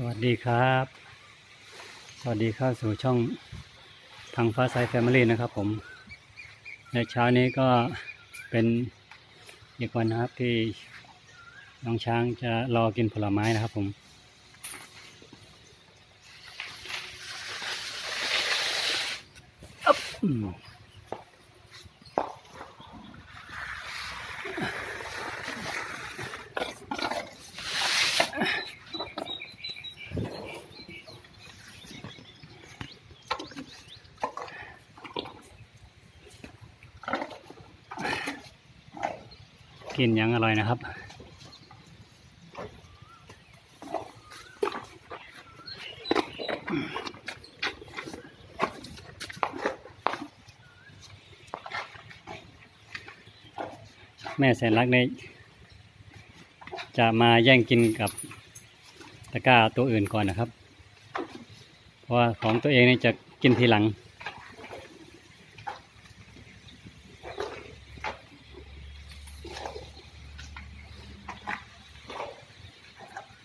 สวัสดีครับ สวัสดีเข้าสู่ช่องทางฟ้าสายแฟมิลี่นะครับผม ในเช้านี้ก็เป็นอีกวันนะครับที่น้องช้างจะรอกินผลไม้นะครับผมอ กินยังอร่อยนะครับ แม่แสนรักในจะมาแย่งกินกับตะกร้าตัวอื่นก่อนนะครับ เพราะว่าของตัวเองเนี่ยจะกินทีหลัง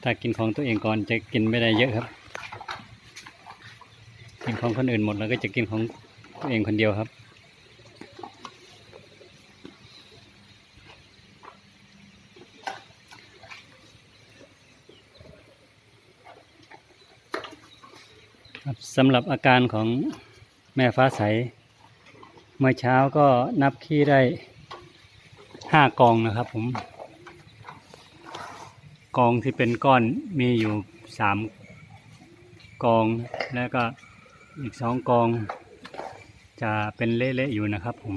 ถ้ากินของตัวเองก่อนจะกินไม่ได้เยอะครับ กินของคนอื่นหมดแล้วก็จะกินของตัวเองคนเดียวครับ สำหรับอาการของแม่ฟ้าใส เมื่อเช้าก็นับขี้ได้ห้ากองนะครับผม กองที่เป็นก้อนมีอยู่สามกอง แล้วก็อีกสองกอง จะเป็นเละๆอยู่นะครับผม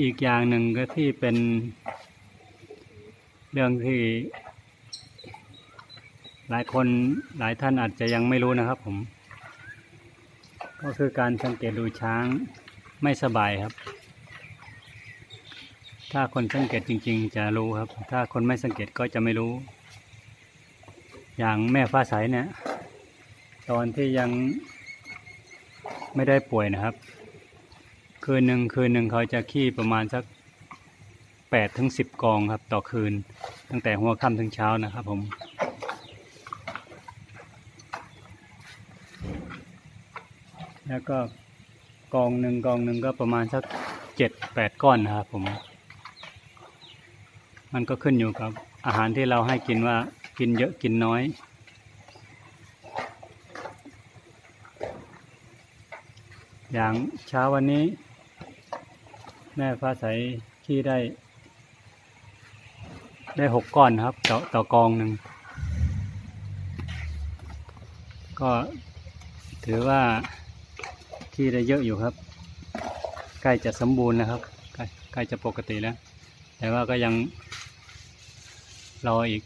อีกอย่างหนึ่งก็ที่เป็นเรื่องที่ หลายคนหลายท่านอาจจะยังไม่รู้นะครับผม ก็คือการสังเกตดูช้างไม่สบายครับ ถ้าคนสังเกตจริง ๆ จะรู้ครับ ถ้าคนไม่สังเกตก็จะไม่รู้ อย่างแม่ฟ้าใสเนี่ย ตอนที่ยังไม่ได้ป่วยนะครับ คืนหนึ่งคืนหนึ่งเขาจะขี้ประมาณสักแปดถึงสิบกองครับ ต่อคืน ตั้งแต่หัวค่ำถึงเช้านะครับผม แล้วก็กองหนึ่งกองหนึ่งก็ประมาณสักเจ็ดแปดก้อนนะครับผม มันก็ขึ้นอยู่กับอาหารที่เราให้กินว่ากินเยอะกินน้อย อย่างเช้าวันนี้ แม่ฟ้าใสขี้ได้ ได้หกก้อนครับต่อต่อกองหนึ่ง ก็ถือว่า ที่ได้เยอะอยู่ครับ ใกล้จะสมบูรณ์นะครับ ใกล้ใกล้จะปกติแล้ว แต่ว่าก็ยังรออีก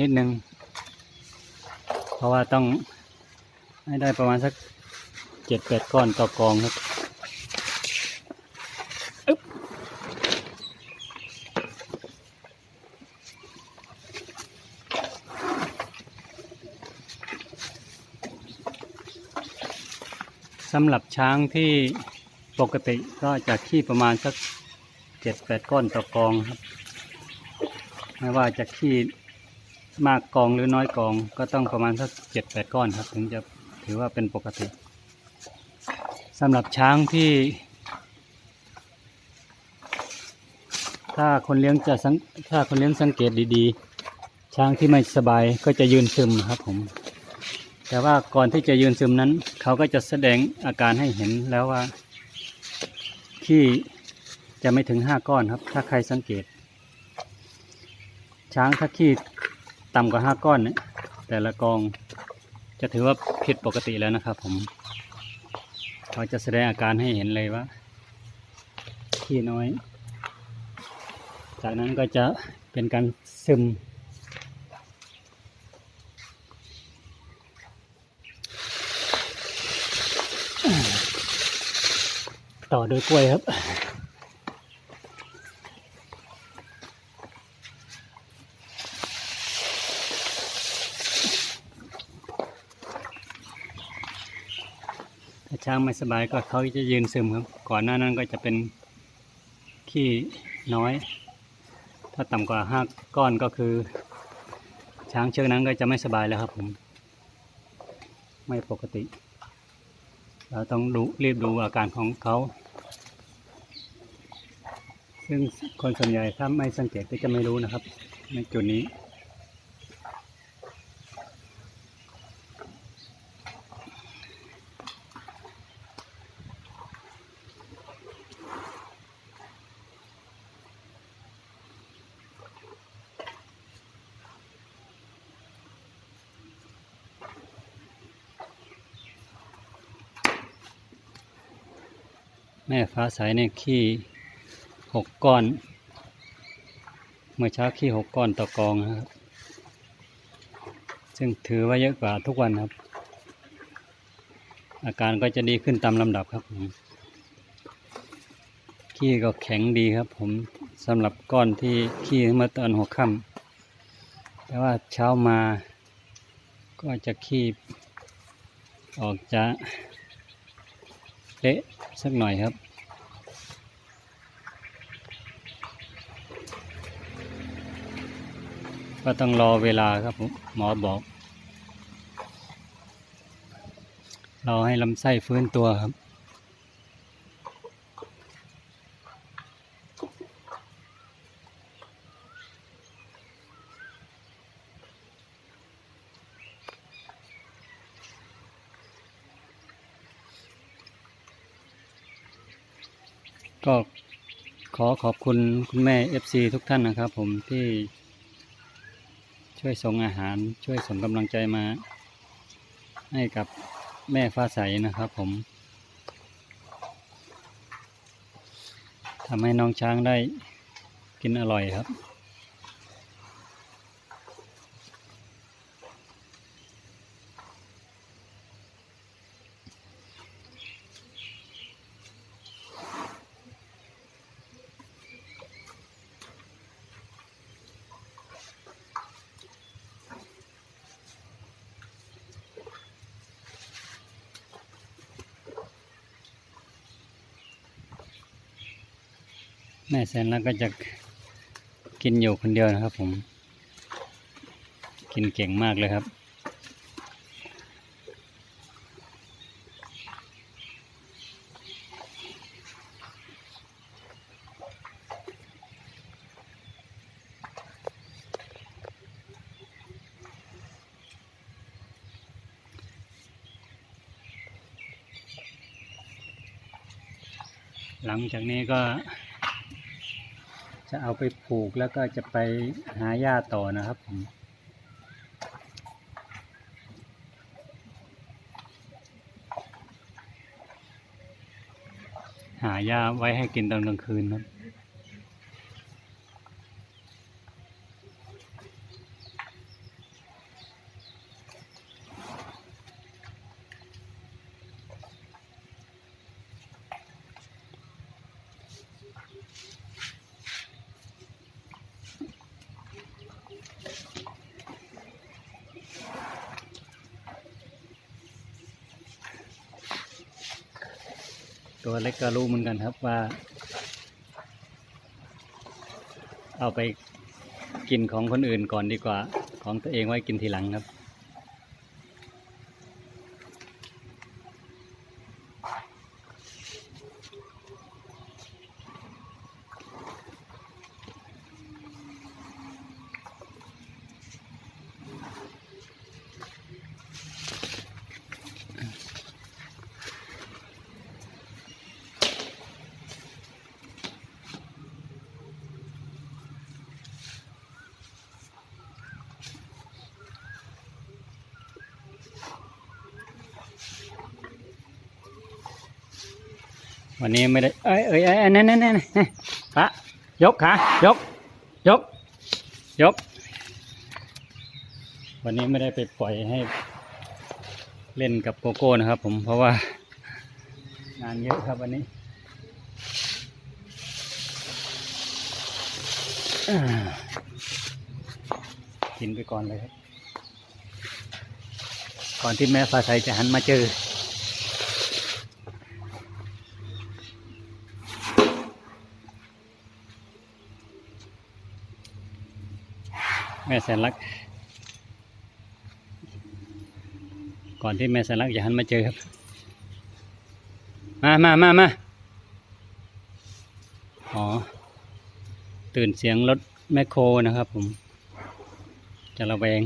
นิดนึง เพราะว่าต้องให้ได้ประมาณสักเจ็ดแปดก้อนต่อกองครับำหรับช้างที่ปกติก็จะขี้ประมาณสักเจ็ดแปดก้อนต่อกองครับ ไม่ว่าจะขี้มากกองหรือน้อยกอง ก็ต้องประมาณสักเจ็ดแปดก้อนครับ ถึงจะถือว่าเป็นปกติสำหรับช้างที่ ถ้าคนเลี้ยงจะสังถ้าคนเลี้ยงสังเกตดีๆ ช้างที่ไม่สบายก็จะยืนซึมครับผม แต่ว่าก่อนที่จะยืนซึมนั้น เขาก็จะแสดงอาการให้เห็นแล้วว่าขี้จะไม่ถึงห้าก้อนครับ ถ้าใครสังเกต ช้างถ้าขี้ต่ำกว่าห้าก้อนเนี่ยแต่ละกองจะถือว่าผิดปกติแล้วนะครับ ผม เขาจะแสดงอาการให้เห็นเลยว่าขี้น้อย จากนั้นก็จะเป็นการซึม ต่อด้วยกล้วยครับ ถ้าช้างไม่สบายก็เขาจะยืนซึมครับ ก่อนหน้านั้นก็จะเป็นขี้น้อย ถ้าต่ำกว่าห้าก้อนก็คือ ช้างเชือกนั้นก็จะไม่สบายแล้วครับผม ไม่ปกติ เราต้องดูรีบดูอาการของเขา ซึ่งคนส่วนใหญ่ถ้าไม่สังเกตก็จะไม่รู้นะครับ ในจุดนี้ แม่ฟ้าใสเนี่ยขี้หกก้อน เมื่อเช้าขี้หกก้อนต่อกองนะครับ ซึ่งถือว่าเยอะกว่าทุกวันครับ อาการก็จะดีขึ้นตามลำดับครับผมขี้ก็แข็งดีครับ ผมสำหรับก้อนที่ขี้เมื่อตอนหัวค่ำแต่ว่าเช้ามาก็จะขี้ออกจะ เละสักหน่อยครับ ก็ต้องรอเวลาครับผมหมอบอก รอให้ลำไส้ฟื้นตัวครับ ก็ขอขอบคุณคุณแม่ FC ทุกท่านนะครับผมที่ช่วยส่งอาหารช่วยส่งกำลังใจมา ให้กับแม่ฟ้าใสนะครับผมทำให้น้องช้างได้กินอร่อยครับ แม่แสนแล้วก็จะกินอยู่คนเดียวนะครับ ผม กินเก่งมากเลยครับ หลังจากนี้ก็ จะเอาไปผูกแล้วก็จะไปหาหญ้าต่อนะครับผมหาหญ้าไว้ให้กินตอนกลางคืนครับ ตัวเล็กก็รู้เหมือนกันครับว่า เอาไปกินของคนอื่นก่อนดีกว่า ของตัวเองไว้กินทีหลังครับ วันนี้ไม่ได้ เอ้ยเอ้ยเอ้ยนั่นนั่นนั่นพระยกขายก ยก ยก วันนี้ไม่ได้ไปปล่อยให้เล่นกับโกโก้นะครับ ผมเพราะว่างานเยอะครับวันนี้กินไปก่อนเลยครับ ก่อนที่แม่ฟ้าใสจะหันมาเจอ แม่แสนรัก ก่อนที่แม่แสนรักจะหันมาเจอครับ มามามามาอ๋อ ตื่นเสียงรถแมคโครนะครับผม จะระแวง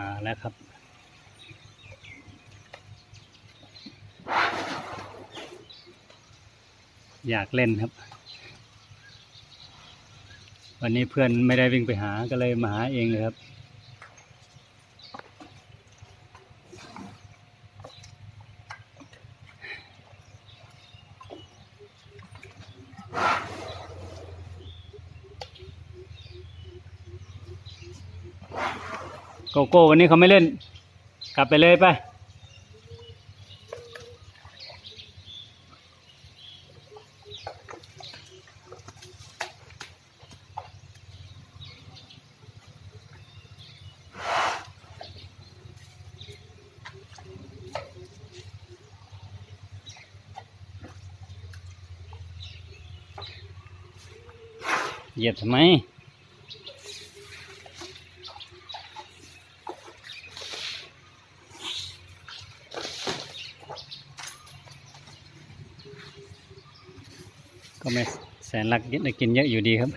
มาแล้วครับ อยากเล่นครับ วันนี้เพื่อนไม่ได้วิ่งไปหาก็เลยมาหาเองเลยครับ โกโก้วันนี้เขาไม่เล่น กลับไปเลยไปเหยียบทำไม ก็ไม่ แต่รักได้กินเยอะอยู่ดีครับ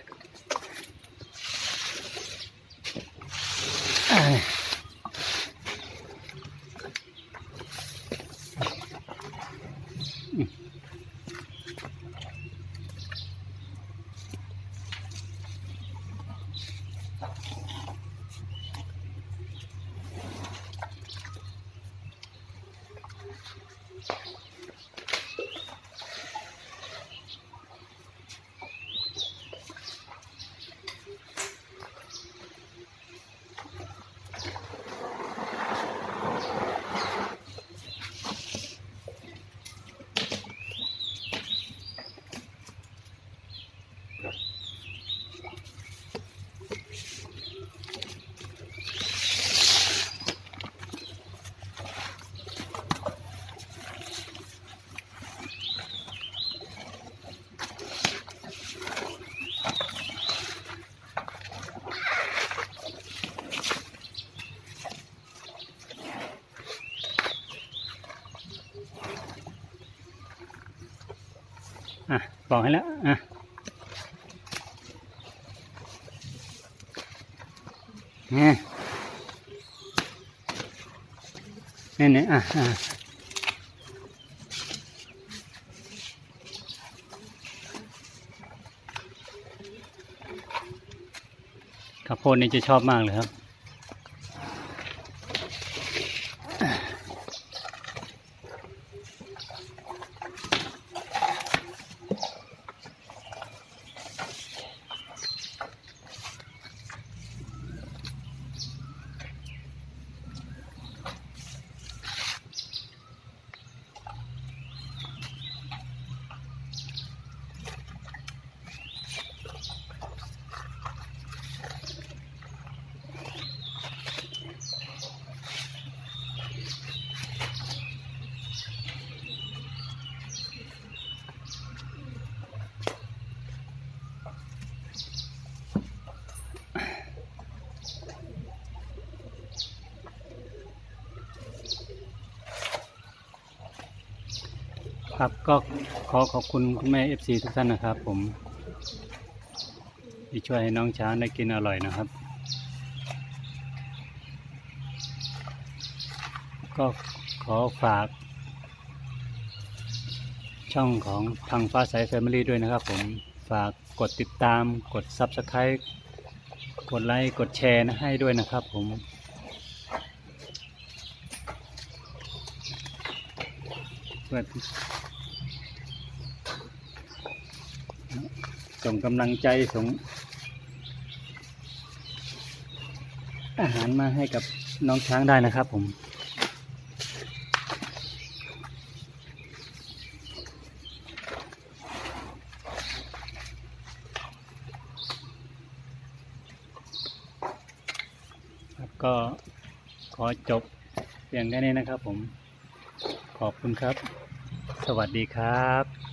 อะบอกให้แล้วอะนี่นี่นี่อะอะข้าวโพดนี่จะชอบมากเลยครับ ครับก็ขอขอบคุณคุณแม่เอฟซีทุกท่านนะครับ ผมที่ช่วยให้น้องช้างได้กินอร่อยนะครับ ก็ขอฝาก ช่องของพังฟ้าใสแฟมิลี่ด้วยนะครับ ผมฝากกดติดตามกด Subscribe กดไลค์กดแชร์นะให้ด้วยนะครับผมเพื่อ ส่งกำลังใจส่งอาหารมาให้กับน้องช้างได้นะครับผมครับก็ขอจบเพียงแค่นี้นะครับผม ขอบคุณครับ สวัสดีครับ